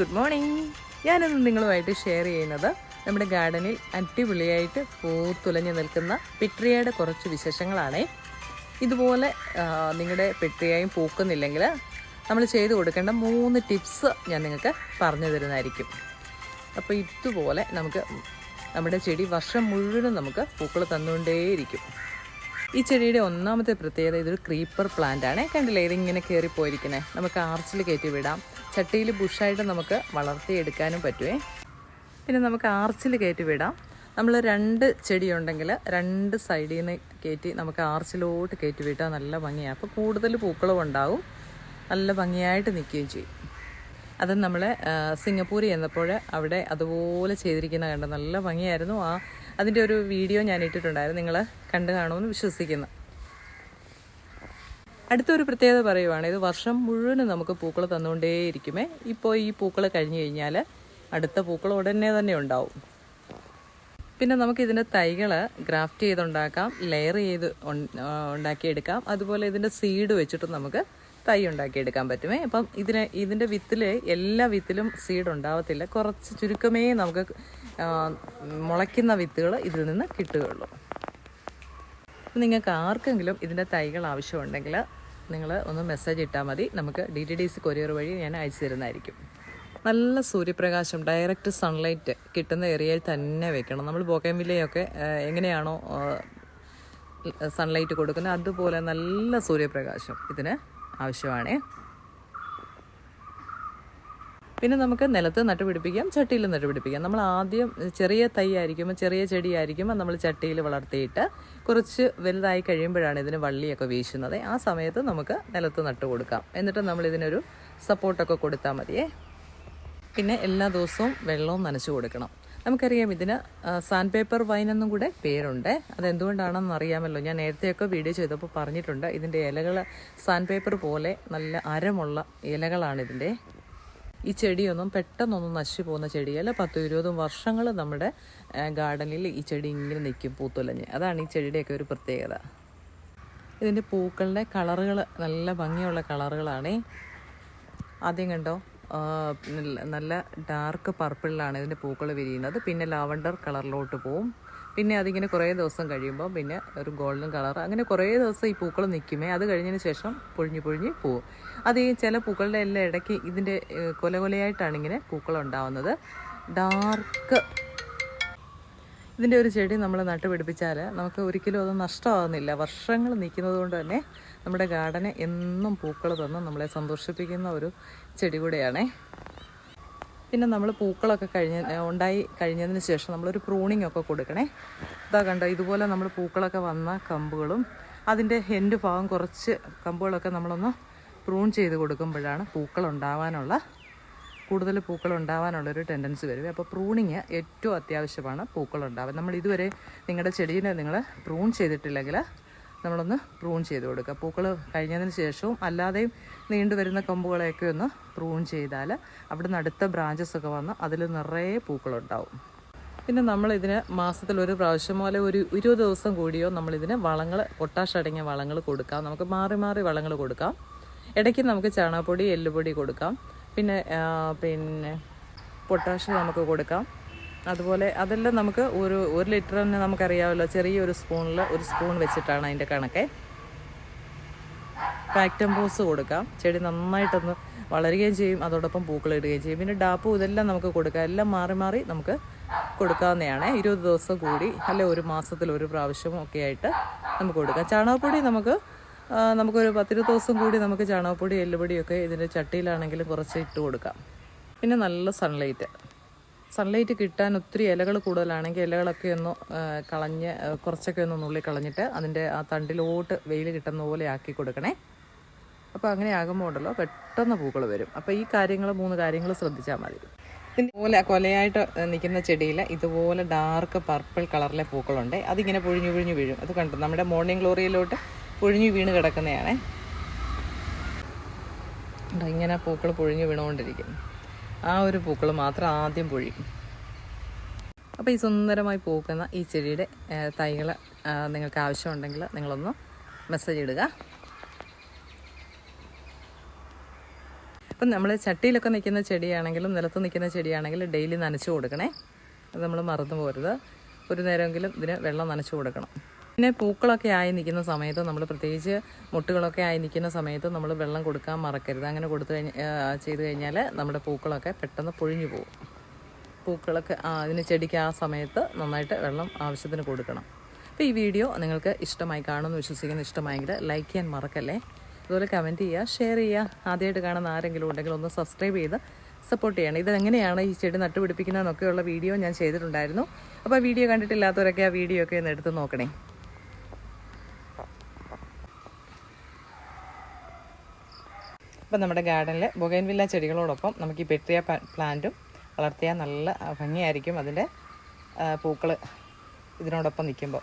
Good morning ഞാനിന്ന് നിങ്ങളുമായിട്ട് share ചെയ്യുന്നത് നമ്മുടെ ഗാർഡനിൽ അടിപൊളിയായിട്ട് പൂത്തുലഞ്ഞു നിൽക്കുന്ന പെട്രിയയുടെ കുറച്ച് വിശേഷങ്ങളാണേ. ഇതുപോലെ നിങ്ങളുടെ പെട്രിയായും പൂക്കുന്നില്ലെങ്കിൽ നമ്മൾ ചെയ്തു കൊടുക്കേണ്ട മൂന്ന് ടിപ്സ് ഞാൻ നിങ്ങൾക്ക് പറഞ്ഞു തരുന്നതായിരിക്കും. അപ്പോൾ ഇതുപോലെ നമുക്ക് നമ്മുടെ ചെടി വർഷം മുഴുവനും നമുക്ക് പൂക്കൾ തന്നുകൊണ്ടേയിരിക്കും. ഈ ചെടിയുടെ ഒന്നാമത്തെ പ്രത്യേകത ഇതൊരു ക്രീപ്പർ പ്ലാന്റ് ആണ്. കണ്ടില്ലേ ഇതിങ്ങനെ കയറിപ്പോയിരിക്കുന്നത് നമുക്ക് ആർച്ചിൽ കയറ്റി വിടാം. ചട്ടിയിൽ ബുഷായിട്ട് നമുക്ക് വളർത്തിയെടുക്കാനും പറ്റുമേ പിന്നെ നമുക്ക് ആർച്ചിൽ കയറ്റി വിടാം. നമ്മൾ രണ്ട് ചെടിയുണ്ടെങ്കിൽ രണ്ട് സൈഡിൽ നിന്ന് കയറ്റി നമുക്ക് ആർച്ചിലോട്ട് കയറ്റി വിട്ടാൽ നല്ല ഭംഗിയാണ് അപ്പോൾ കൂടുതൽ പൂക്കളും ഉണ്ടാവും. നല്ല ഭംഗിയായിട്ട് നിൽക്കുകയും ചെയ്യും. അത് നമ്മൾ സിംഗപ്പൂർ ചെന്നപ്പോൾ അവിടെ അതുപോലെ ചെയ്തിരിക്കുന്ന കണ്ട് നല്ല ഭംഗിയായിരുന്നു. ആ അതിന്റെ ഒരു വീഡിയോ ഞാൻ ഇട്ടിട്ടുണ്ടായിരുന്നു. നിങ്ങൾ കണ്ടു കാണുമെന്ന് വിശ്വസിക്കുന്നു. അടുത്തൊരു പ്രത്യേകത പറയുവാണ്. ഇത് വർഷം മുഴുവനും നമുക്ക് പൂക്കൾ തന്നുകൊണ്ടേയിരിക്കുമേ. ഇപ്പോൾ ഈ പൂക്കൾ കഴിഞ്ഞു കഴിഞ്ഞാൽ അടുത്ത പൂക്കൾ ഉടനെ തന്നെ ഉണ്ടാവും. പിന്നെ നമുക്ക് ഇതിന്റെ തൈകൾ ഗ്രാഫ്റ്റ് ചെയ്തുണ്ടാക്കാം ലെയർ ചെയ്ത് ഉണ്ടാക്കിയെടുക്കാം. അതുപോലെ ഇതിന്റെ സീഡ് വെച്ചിട്ട് നമുക്ക് തൈ ഉണ്ടാക്കിയെടുക്കാൻ പറ്റുമേ. അപ്പം ഇതിന് ഇതിന്റെ വിത്തിൽ എല്ലാ വിത്തിലും സീഡ് ഉണ്ടാവത്തില്ല. കുറച്ച് ചുരുക്കമേ നമുക്ക് മുളയ്ക്കുന്ന വിത്തുകൾ ഇതിൽ നിന്ന് കിട്ടുകയുള്ളൂ. നിങ്ങൾക്ക് ആർക്കെങ്കിലും ഇതിന്റെ തൈകൾ ആവശ്യമുണ്ടെങ്കിൽ നിങ്ങൾ ഒന്ന് മെസ്സേജ് ഇട്ടാൽ മതി. നമുക്ക് D T D C courier വഴി ഞാൻ അയച്ചു തരുന്നതായിരിക്കും. നല്ല സൂര്യപ്രകാശം ഡയറക്റ്റ് സൺലൈറ്റ് കിട്ടുന്ന ഏരിയയിൽ തന്നെ വെക്കണം. നമ്മൾ ബോക്കൻവില്ലയൊക്കെ എങ്ങനെയാണോ സൺലൈറ്റ് കൊടുക്കുന്നത് അതുപോലെ നല്ല സൂര്യപ്രകാശം ഇതിന് ആവശ്യമാണേ. പിന്നെ നമുക്ക് നിലത്ത് നട്ടുപിടിപ്പിക്കാം ചട്ടിയിൽ നട്ടുപിടിപ്പിക്കാം നമ്മൾ ആദ്യം ചെറിയ തൈ ആയിരിക്കുമ്പോൾ ചെറിയ ചെടി ആയിരിക്കുമ്പോൾ നമ്മൾ ചട്ടിയിൽ വളർത്തിയിട്ട് കുറച്ച് വലുതായി കഴിയുമ്പോഴാണ് ഇതിന് വള്ളിയൊക്കെ വീശുന്നത്. ആ സമയത്ത് നമുക്ക് നിലത്ത് നട്ടു കൊടുക്കാം. എന്നിട്ട് നമ്മൾ ഇതിനൊരു സപ്പോർട്ടൊക്കെ കൊടുത്താൽ മതിയേ. പിന്നെ എല്ലാ ദിവസവും വെള്ളവും നനച്ചു കൊടുക്കണം. നമുക്കറിയാം ഇതിന് സാൻഡ് പേപ്പർ വൈൻ എന്നും കൂടെ പേരുണ്ട്. അതെന്തുകൊണ്ടാണെന്ന് അറിയാമല്ലോ. ഞാൻ നേരത്തെയൊക്കെ വീഡിയോ ചെയ്തപ്പോൾ പറഞ്ഞിട്ടുണ്ട്. ഇതിന്റെ ഇലകൾ സാൻഡ് പേപ്പർ പോലെ നല്ല അരമുള്ള ഇലകളാണ് ഇതിന്റെ. ഈ ചെടിയൊന്നും പെട്ടെന്നൊന്നും നശിച്ചു പോകുന്ന ചെടിയല്ല. പത്തും ഇരുപതും വർഷങ്ങൾ നമ്മുടെ ഗാർഡനിൽ ഈ ചെടി ഇങ്ങനെ നിൽക്കും പൂത്തുലഞ്ഞ്. അതാണ് ഈ ചെടിയുടെയൊക്കെ ഒരു പ്രത്യേകത. ഇതിന്റെ പൂക്കളുടെ കളറുകൾ നല്ല ഭംഗിയുള്ള കളറുകളാണേ. ആദ്യം കണ്ടോ നല്ല- ഡാർക്ക് പർപ്പിളിലാണ് ഇതിന്റെ പൂക്കൾ വിരിയുന്നത്. പിന്നെ ലാവണ്ടർ കളറിലോട്ട് പോവും. പിന്നെ അതിങ്ങനെ കുറേ ദിവസം കഴിയുമ്പോൾ പിന്നെ ഒരു ഗോൾഡൻ കളർ. അങ്ങനെ കുറേ ദിവസം ഈ പൂക്കൾ നിൽക്കുമേ. അത് കഴിഞ്ഞതിന് ശേഷം പൊഴിഞ്ഞ് പൊഴിഞ്ഞ് പോവും. അത് ഈ ചില പൂക്കളുടെ എല്ലാം ഇടയ്ക്ക് ഇതിന്റെ കൊല കൊലയായിട്ടാണ് ഇങ്ങനെ പൂക്കൾ ഉണ്ടാവുന്നത്. ഡാർക്ക്. ഇതിന്റെ ഒരു ചെടി നമ്മൾ നട്ടുപിടിപ്പിച്ചാൽ നമുക്ക് ഒരിക്കലും അത് നഷ്ടമാകുന്നില്ല വർഷങ്ങൾ നിൽക്കുന്നത് കൊണ്ട് തന്നെ നമ്മുടെ ഗാർഡന് എന്നും പൂക്കൾ തന്നും നമ്മളെ സന്തോഷിപ്പിക്കുന്ന ഒരു ചെടി കൂടെയാണേ. പിന്നെ നമ്മൾ പൂക്കളൊക്കെ കഴിഞ്ഞ ഉണ്ടായി കഴിഞ്ഞതിന് ശേഷം നമ്മളൊരു പ്രൂണിംഗ് ഒക്കെ കൊടുക്കണേ. ഇതാ കണ്ടോ ഇതുപോലെ നമ്മൾ പൂക്കളൊക്കെ വന്ന കമ്പുകളും അതിന്റെ എന്റെ ഭാഗം കുറച്ച് കമ്പുകളൊക്കെ നമ്മളൊന്ന് പ്രൂൺ ചെയ്ത് കൊടുക്കുമ്പോഴാണ് പൂക്കൾ ഉണ്ടാവാനുള്ള കൂടുതൽ പൂക്കൾ ഉണ്ടാവാനുള്ളൊരു ടെൻഡൻസി വരും അപ്പോൾ പ്രൂണിങ് ഏറ്റവും അത്യാവശ്യമാണ് പൂക്കൾ ഉണ്ടാവാൻ നമ്മൾ ഇതുവരെ നിങ്ങളുടെ ചെടീനെ നിങ്ങൾ പ്രൂൺ ചെയ്തിട്ടില്ലെങ്കിൽ നമ്മളൊന്ന് പ്രൂൺ ചെയ്ത് കൊടുക്കുക. പൂക്കൾ കഴിഞ്ഞതിന് ശേഷവും അല്ലാതെയും നീണ്ടു വരുന്ന കമ്പുകളെയൊക്കെ ഒന്ന് പ്രൂൺ ചെയ്താൽ അവിടുന്ന് അടുത്ത ബ്രാഞ്ചസ് ഒക്കെ വന്ന് അതിൽ നിറയെ പൂക്കളുണ്ടാവും. പിന്നെ നമ്മളിതിന് മാസത്തിൽ ഒരു പ്രാവശ്യം പോലെ ഒരു ഇരുപത് ദിവസം കൂടിയോ നമ്മളിതിന് വളങ്ങൾ പൊട്ടാഷ് അടങ്ങിയ വളങ്ങൾ കൊടുക്കാം. നമുക്ക് മാറി മാറി വളങ്ങൾ കൊടുക്കാം. ഇടയ്ക്ക് നമുക്ക് ചാണകപ്പൊടി എല്ലുപൊടി കൊടുക്കാം. പിന്നെ പിന്നെ പൊട്ടാഷ് നമുക്ക് കൊടുക്കാം. അതുപോലെ അതെല്ലാം നമുക്ക് ഒരു ഒരു ലിറ്ററിന് നമുക്കറിയാമല്ലോ. ചെറിയൊരു സ്പൂണിൽ ഒരു സ്പൂൺ വെച്ചിട്ടാണ് അതിന്റെ കണക്ക്. പാക്ടംബോസ് കൊടുക്കാം. ചെടി നന്നായിട്ടൊന്ന് വളരുകയും ചെയ്യും. അതോടൊപ്പം പൂക്കളിടുകയും ചെയ്യും. പിന്നെ ഡാപ്പ് ഇതെല്ലാം നമുക്ക് കൊടുക്കാം. എല്ലാം മാറി മാറി നമുക്ക് കൊടുക്കാവുന്നതാണ്. ഇരുപത് ദിവസം കൂടി അല്ലെ ഒരു മാസത്തിൽ ഒരു പ്രാവശ്യം ഒക്കെ ആയിട്ട് നമുക്ക് കൊടുക്കാം. ചാണകപ്പൊടി നമുക്ക് നമുക്കൊരു പത്തിരുപത് ദിവസം കൂടി നമുക്ക് ചാണകപ്പൊടി എല്ലുപൊടിയൊക്കെ ഇതിന്റെ ചട്ടിയിലാണെങ്കിലും കുറച്ച് ഇട്ട് കൊടുക്കാം. പിന്നെ നല്ല സൺലൈറ്റ് സൺലൈറ്റ് കിട്ടാൻ ഒത്തിരി ഇലകൾ കൂടുതലാണെങ്കിൽ ഇലകളൊക്കെ ഒന്ന് കളഞ്ഞ് കുറച്ചൊക്കെ ഒന്ന് നുള്ളി കളഞ്ഞിട്ട് അതിന്റെ ആ തണ്ടിലോട്ട് വെയിൽ കിട്ടുന്ന പോലെ ആക്കി കൊടുക്കണേ. അപ്പോൾ അങ്ങനെ ആകുമ്പോൾ ഉണ്ടല്ലോ പെട്ടെന്ന് പൂക്കൾ വരും. അപ്പോൾ ഈ കാര്യങ്ങൾ മൂന്ന് കാര്യങ്ങൾ ശ്രദ്ധിച്ചാൽ മതി. ഇതുപോലെ കൊലയായിട്ട് നിൽക്കുന്ന ചെടിയിൽ ഇതുപോലെ ഡാർക്ക് പർപ്പിൾ കളറിലെ പൂക്കളുണ്ട്. അതിങ്ങനെ പൊഴിഞ്ഞു പൊഴിഞ്ഞു വീഴും. അത് കണ്ടു? നമ്മുടെ മോർണിംഗ് ഗ്ലോറിയിലോട്ട് പൊഴിഞ്ഞു വീണ് കിടക്കുന്നതാണേ ഇങ്ങനെ പൂക്കൾ പൊഴിഞ്ഞു വീണുകൊണ്ടിരിക്കും ആ ഒരു പൂക്കൾ മാത്രം ആദ്യം പൊഴിയും. അപ്പോൾ ഈ സുന്ദരമായി പൂക്കുന്ന ഈ ചെടിയുടെ തൈകൾ നിങ്ങൾക്ക് ആവശ്യമുണ്ടെങ്കിൽ നിങ്ങളൊന്ന് മെസ്സേജ് ഇടുക. അപ്പം നമ്മൾ ചട്ടിയിലൊക്കെ നിൽക്കുന്ന ചെടിയാണെങ്കിലും നിലത്ത് നിൽക്കുന്ന ചെടിയാണെങ്കിലും ഡെയിലി നനച്ചു കൊടുക്കണേ. അത് നമ്മൾ മറന്നു പോരുത്. ഒരു നേരമെങ്കിലും ഇതിന് വെള്ളം നനച്ചു കൊടുക്കണം. പിന്നെ പൂക്കളൊക്കെ ആയി നിൽക്കുന്ന സമയത്ത് നമ്മൾ പ്രത്യേകിച്ച് മുട്ടുകളൊക്കെ ആയി നിൽക്കുന്ന സമയത്ത് നമ്മൾ വെള്ളം കൊടുക്കാൻ മറക്കരുത്. അങ്ങനെ കൊടുത്തു കഴിഞ്ഞാൽ ചെയ്ത് കഴിഞ്ഞാൽ നമ്മുടെ പൂക്കളൊക്കെ പെട്ടെന്ന് പൊഴിഞ്ഞു പോകും. പൂക്കളൊക്കെ അതിന് ചെടിക്ക് ആ സമയത്ത് നന്നായിട്ട് വെള്ളം ആവശ്യത്തിന് കൊടുക്കണം. അപ്പോൾ ഈ വീഡിയോ നിങ്ങൾക്ക് ഇഷ്ടമായി കാണുമെന്ന് വിശ്വസിക്കുന്നു ഇഷ്ടമായെങ്കിൽ ലൈക്ക് ചെയ്യാൻ മറക്കല്ലേ? അതുപോലെ കമന്റ് ചെയ്യുക ഷെയർ ചെയ്യുക. ആദ്യമായിട്ട് കാണുന്ന ആരെങ്കിലും ഉണ്ടെങ്കിൽ ഒന്ന് സബ്സ്ക്രൈബ് ചെയ്ത് സപ്പോർട്ട് ചെയ്യണം. ഇതെങ്ങനെയാണ് ഈ ചെടി നട്ടുപിടിപ്പിക്കുന്നതെന്നൊക്കെയുള്ള വീഡിയോ ഞാൻ ചെയ്തിട്ടുണ്ടായിരുന്നു. അപ്പോൾ വീഡിയോ കണ്ടിട്ടില്ലാത്തവരൊക്കെ ആ വീഡിയോ ഒക്കെ ഒന്ന് എടുത്ത് നോക്കണേ. ഇപ്പം നമ്മുടെ ഗാർഡനിൽ ബൊഗൈൻവില്ല ചെടികളോടൊപ്പം നമുക്ക് ഈ പെട്രിയ പ്ലാന്റും വളർത്തിയാൽ നല്ല ഭംഗിയായിരിക്കും അതിന്റെ പൂക്കൾ ഇതിനോടൊപ്പം നിൽക്കുമ്പോൾ.